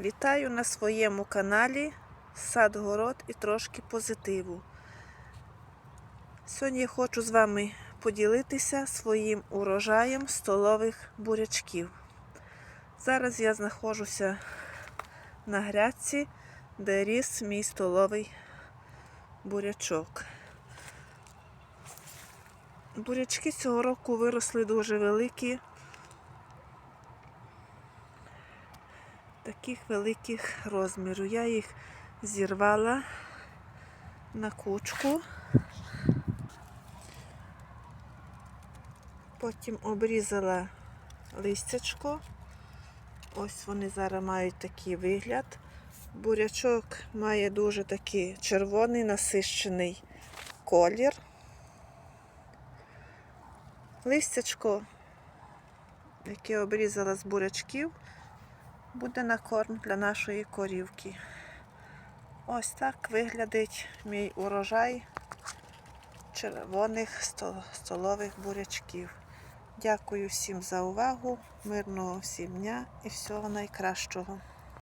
Вітаю на своєму каналі Сад Город і трошки позитиву. Сьогодні я хочу з вами поділитися своїм урожаєм столових бурячків. Зараз я знаходжуся на грядці, де ріс мій столовий бурячок. Бурячки цього року виросли дуже великі. Таких великих розміру. Я їх зірвала на кучку, потім обрізала листячко. Ось вони зараз мають такий вигляд. Бурячок має дуже такий червоний насищений колір. Листячко, яке обрізала з бурячків, буде на корм для нашої корівки. Ось так виглядить мій урожай червоних столових бурячків. Дякую всім за увагу, мирного всім дня і всього найкращого.